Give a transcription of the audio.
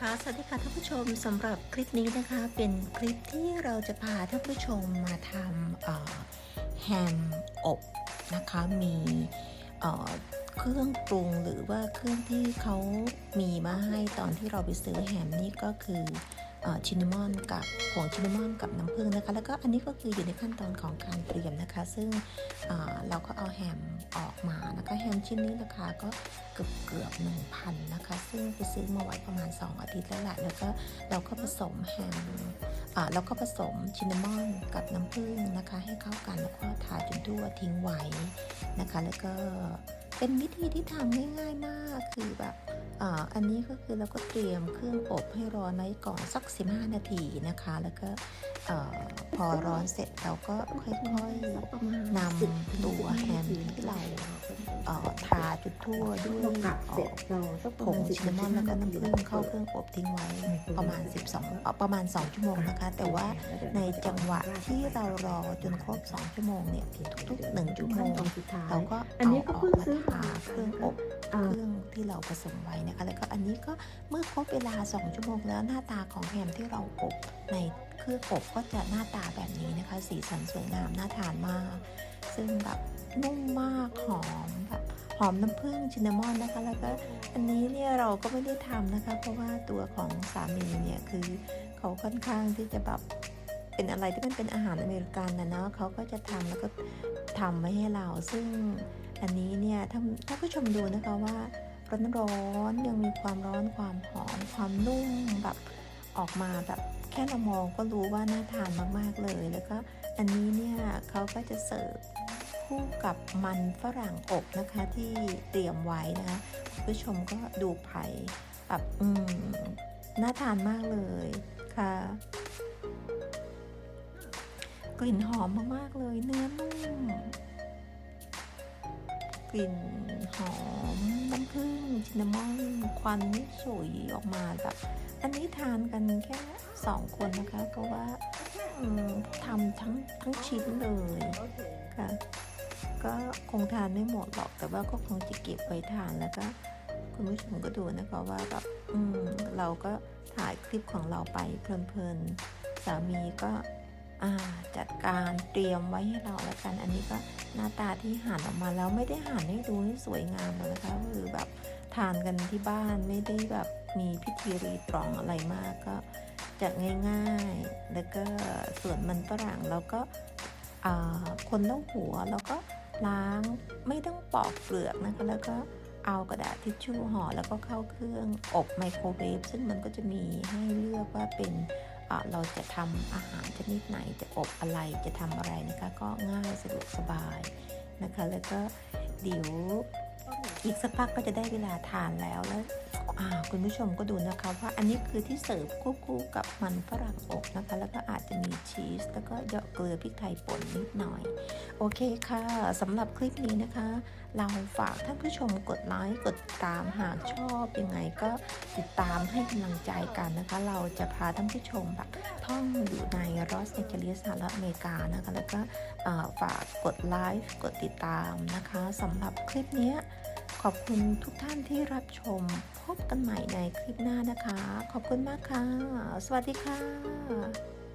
ค่ะสวัสดีค่ะท่านผู้ชมสำหรับคลิปนี้นะคะเป็นคลิปที่เราจะพาท่านผู้ชมมาทำแฮมอบนะคะมีเครื่องปรุงหรือว่าเครื่องที่เขามีมาให้ตอนที่เราไปซื้อแฮมนี่ก็คือชินนามอนกับผงชินนามอนกับน้ำผึ้งนะคะ แล้วก็อันนี้ก็คืออยู่ในขั้นตอนของการเตรียมนะคะ ซึ่งเราก็เอาแฮมออกมานะคะแฮมชิ้นนี้ราคาก็เกือบเกือบหนึ่งพันนะคะ ซึ่งไปซื้อมาไว้ประมาณ 2 อาทิตย์แล้วแหละแล้วก็เราก็ผสมแฮมอ่าเราก็ผสมชินนามอนกับน้ำผึ้งนะคะ ให้เข้ากันแล้วก็ทาจนทั่วทิ้งไว้นะคะ แล้วก็เป็นวิธีที่ทำง่ายๆมากคือแบบ อ่าอันนี้ก็คือเราก็เตรียมเครื่องอบให้ร้อนไว้ก่อนสัก 15 นาทีนะคะ แล้วก็เอ่อพอร้อนเสร็จเราก็ค่อยๆนำตัวแฮมที่เราเอ่อทาจุดทั่วด้วยเรากลับเสร็จเอ่อเราสักปผระงมาณชินนามอนแล้วก็น้ำผึ้งเข้าเครื่องอบทิ้งไว้ประมาณ 12เอ่อประมาณ 2 ชั่วโมงนะคะ แต่ว่าในจังหวะที่เรารอจนครบ 2 ชั่วโมงเนี่ยทุกๆ 1 ชั่วโมงตอนสุดท้ายเราก็อันเอานี้อก็อกเพิ่งมาซื้อทาเครื่องอบอ่าเครื่องที่เราผสมไว้นะคะ แล้วก็อันนี้ก็เมื่อครบเวลา 2 ชั่วโมงแล้วหน้าตาของแฮมที่เราอบในเครื่องอบก็จะหน้าตาแบบนี้นะคะ สีสันสวยงามน่าทานมาก ซึ่งแบบนุ่มมากหอมแบบหอมน้ำผึ้งชินนามอนนะคะ แล้วก็อันนี้เนี่ยเราก็ไม่ได้ทำนะคะ เพราะว่าตัวของสามีเนี่ยคือเขาค่อนข้างที่จะแบบเป็นอะไรที่มันเป็นอาหารอเมริกันนะเนาะเขาก็จะทำแล้วก็ทำไว้ให้เรา ซึ่งอันนี้เนี่ยถ้าถ้าผู้ชมดูนะคะว่า ร้อนๆยังมีความร้อนความหอมความนุ่มแบบออกมาแบบแค่เรามองก็รู้ว่าน่าทานมากๆเลย แล้วก็อันนี้เนี่ยเขาก็จะเสิร์ฟคู่กับมันฝรั่งอบนะคะที่เตรียมไว้นะคะผู้ชมก็ดูไผ่แบบอืมน่าทานมากเลยค่ะ กลิ่นหอมมากๆเลย เนื้อนุ่ม ลิ่นหอมน้ำผึ้งชินนามอนควันนี่ฉุยออกมาแบบอันนี้ทานกันแค่สองคนนะคะเพราะว่าทำทั้งทั้งชิ้นเลยค่ะก็คงทานไม่หมดหรอกแต่ว่าก็คงจะเก็บไว้ทานแล้วก็คุณผู้ชมก็ดูนะคะว่าแบบเราก็ถ่ายคลิปของเราไปเพลินๆสามีก็ จัดการเตรียมไว้ให้เราแล้วกัน อันนี้ก็หน้าตาที่หั่นออกมาแล้วไม่ได้หั่นให้ดูให้สวยงามนะคะคือแบบทานกันที่บ้านไม่ได้แบบมีพิธีรีตรองอะไรมากก็จัดง่ายๆ แล้วก็ส่วนมันฝรั่งเราก็คนเล่าหัวแล้วก็ล้างไม่ต้องปอกเปลือกนะคะ แล้วก็เอากระดาษทิชชู่ห่อแล้วก็เข้าเครื่องอบไมโครเวฟซึ่งมันก็จะมีให้เลือกว่าเป็น เราจะทำอาหารชนิดไหนจะอบอะไรจะทำอะไรนะคะ ก็ง่ายสะดวกสบายนะคะ แล้วก็เดี๋ยวอีกสักพักก็จะได้เวลาทานแล้วแล้ว คุณผู้ชมก็ดูนะคะว่าอันนี้คือที่เสิร์ฟควบคู่กับมันฝรั่งอบนะคะ แล้วก็อาจจะมีชีส แล้วก็เหยาะเกลือพริกไทยป่นนิดหน่อย โอเคค่ะสำหรับคลิปนี้นะคะ เราฝากท่านผู้ชมกดไลค์กดติดตามหากชอบยังไงก็ติดตามให้กำลังใจกันนะคะ เราจะพาท่านผู้ชมแบบท่องอยู่ในรอสแอเจลิสสหรัฐอเมริกานะคะ แล้วก็ฝากกดไลค์กดติดตามนะคะสำหรับคลิปนี้ อบคุณทุกท่านที่รับชม พบกันใหม่ในคลิปหน้านะคะ ขอบคุณมากค่ะ สวัสดีค่ะ